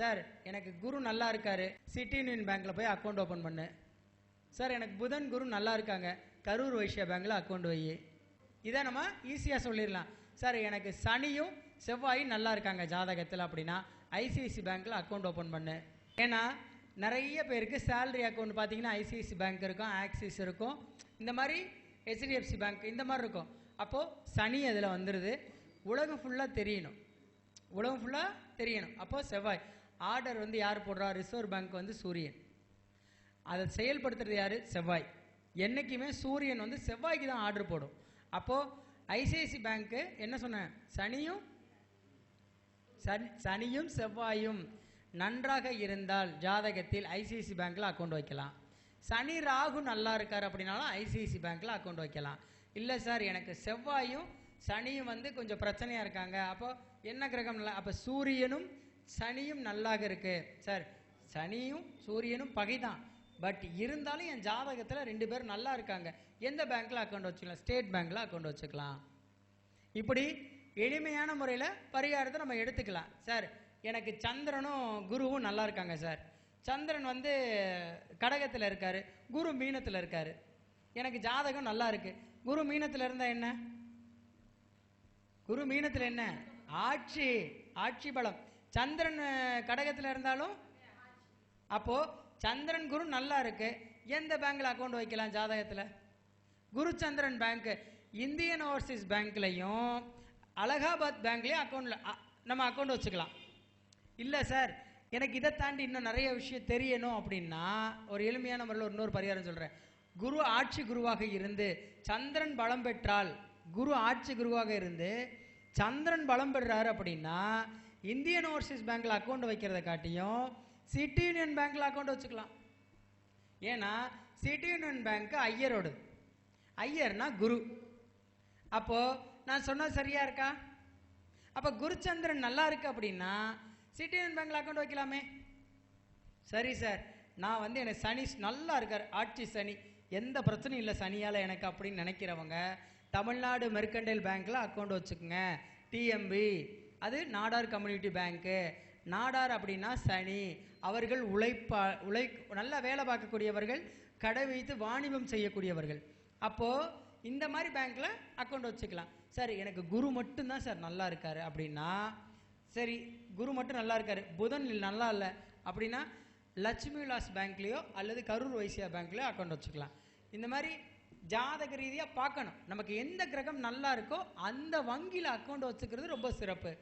Sir எனக்கு குரு நல்லா இருக்காரு. சிட்டி யூனியன் பேங்க்ல போய் அக்கௌண்ட் ஓப்பன் பண்ணு. சார் எனக்கு புதன் குரு நல்லா இருக்காங்க. கரூர் வைஷ்யா பேங்க்ல அக்கௌண்ட் வை. இதை நம்ம ஈஸியாக சொல்லிடலாம். சார் எனக்கு சனியும் செவ்வாயும் நல்லா இருக்காங்க ஜாதகத்தில் அப்படின்னா ஐசிஐசி பேங்க்ல அக்கௌண்ட் ஓப்பன் பண்ணு. ஏன்னா நிறைய பேருக்கு சேலரி அக்கௌண்ட் பார்த்தீங்கன்னா ஐசிஐசி பேங்க் இருக்கும் ஆக்சிஸ் இருக்கும். இந்த மாதிரி ஹெச்டிஎஃப்சி பேங்க் இந்த மாதிரி இருக்கும். அப்போது சனி அதில் வந்துடுது உலகம் ஃபுல்லாக தெரியணும். உலகம் ஃபுல்லாக தெரியணும். அப்போது செவ்வாய். ஆர்டர் வந்து யார் போடுறா? ரிசர்வ் பேங்க் வந்து சூரியன். அதை செயல்படுத்துறது யாரு? செவ்வாய். என்றைக்குமே சூரியன் வந்து செவ்வாய்க்கு தான் ஆர்டர் போடும். அப்போ ஐசிஐசி பேங்க்கு என்ன சொன்னேன் சனியும் சனியும் செவ்வாயும் நன்றாக இருந்தால் ஜாதகத்தில் ஐசிஐசி பேங்க்ல அக்கௌண்ட் வைக்கலாம். சனி ராகு நல்லா இருக்கார் அப்படின்னாலும் ஐசிஐசி பேங்க்ல அக்கௌண்ட் வைக்கலாம். இல்லை சார் எனக்கு செவ்வாயும் சனியும் வந்து கொஞ்சம் பிரச்சனையாக இருக்காங்க. அப்போ என்ன கிரகம் நல்லா அப்போ சூரியனும் சனியும் நல்லாக இருக்கு. சார் சனியும் சூரியனும் பகைதான். பட் இருந்தாலும் என் ஜாதகத்தில் ரெண்டு பேரும் நல்லா இருக்காங்க. எந்த பேங்க்ல அக்கௌண்ட் வச்சுக்கலாம்? ஸ்டேட் பேங்க்ல அக்கௌண்ட் வச்சுக்கலாம். இப்படி எளிமையான முறையில் பரிகாரத்தை நம்ம எடுத்துக்கலாம். சார் எனக்கு சந்திரனும் குருவும் நல்லா இருக்காங்க சார். சந்திரன் வந்து கடகத்தில் இருக்கார். குரு மீனத்தில் இருக்கார். எனக்கு ஜாதகம் நல்லா இருக்கு. குரு மீனத்தில் இருந்தால் என்ன? குரு மீனத்தில் என்ன? ஆட்சி. ஆட்சி பலம். சந்திரன் கடகத்தில் இருந்தாலும் அப்போ சந்திரன் குரு நல்லா இருக்கு. எந்த பேங்க்ல அக்கௌண்ட் வைக்கலாம் ஜாதகத்தில்? குரு சந்திரன் பேங்க் இந்தியன் ஓவர்சீஸ் பேங்க்லையும் அலகாபாத் பேங்க்லயும் அக்கௌண்ட்ல நம்ம அக்கௌண்ட் வச்சுக்கலாம். இல்லை சார் எனக்கு இதை தாண்டி இன்னும் நிறைய விஷயம் தெரியணும் அப்படின்னா ஒரு எளிமையான முறையில் ஒரு இன்னொரு பரிகாரம் சொல்கிறேன் குரு ஆட்சி குருவாக இருந்து சந்திரன் பலம் பெற்றால் குரு ஆட்சி குருவாக இருந்து சந்திரன் பலம் பெறாரு அப்படின்னா இந்தியன் ஓவர்சீஸ் பேங்க்ல அக்கௌண்ட் வைக்கிறத காட்டியும் சிட்டி யூனியன் பேங்க்ல அக்கௌண்ட் வச்சுக்கலாம். ஏன்னா சிட்டி யூனியன் பேங்க் ஐயரோடு. ஐயர்னா குரு. அப்போ நான் சொன்னது சரியா இருக்கா? அப்ப குருச்சந்திரன் நல்லா இருக்கு அப்படின்னா சிட்டி யூனியன் பேங்க்ல அக்கௌண்ட் வைக்கலாமே? சரி சார் நான் வந்து எனக்கு சனி நல்லா இருக்கார். ஆட்சி சனி. எந்த பிரச்சனையும் இல்லை சனியால் எனக்கு அப்படின்னு நினைக்கிறவங்க தமிழ்நாடு மெர்கண்டைல் பேங்க்ல அக்கௌண்ட் வச்சுக்கோங்க. டிஎம்பி அது நாடார் கம்யூனிட்டி பேங்க்கு நாடார் அப்படின்னா சனி. அவர்கள் உழைப்பா உழை நல்லா வேலை பார்க்கக்கூடியவர்கள் கடை வைத்து வாணிபம் செய்யக்கூடியவர்கள். அப்போ இந்த மாதிரி பேங்க்கில் அக்கௌண்ட் வச்சுக்கலாம். சார் எனக்கு குரு மட்டும்தான் சார் நல்லா இருக்கார் அப்படின்னா சரி குரு மட்டும் நல்லா இருக்கார். புதன் நல்லா இல்லை அப்படின்னா லட்சுமி விலாஸ் பேங்க்லேயோ அல்லது கரூர் வைசியா பேங்க்லேயோ அக்கௌண்ட் வச்சுக்கலாம். இந்த மாதிரி ஜாதக ரீதியாக பார்க்கணும். நமக்கு எந்த கிரகம் நல்லா இருக்கோ அந்த வங்கியில் அக்கௌண்ட் வச்சுக்கிறது ரொம்ப சிறப்பு.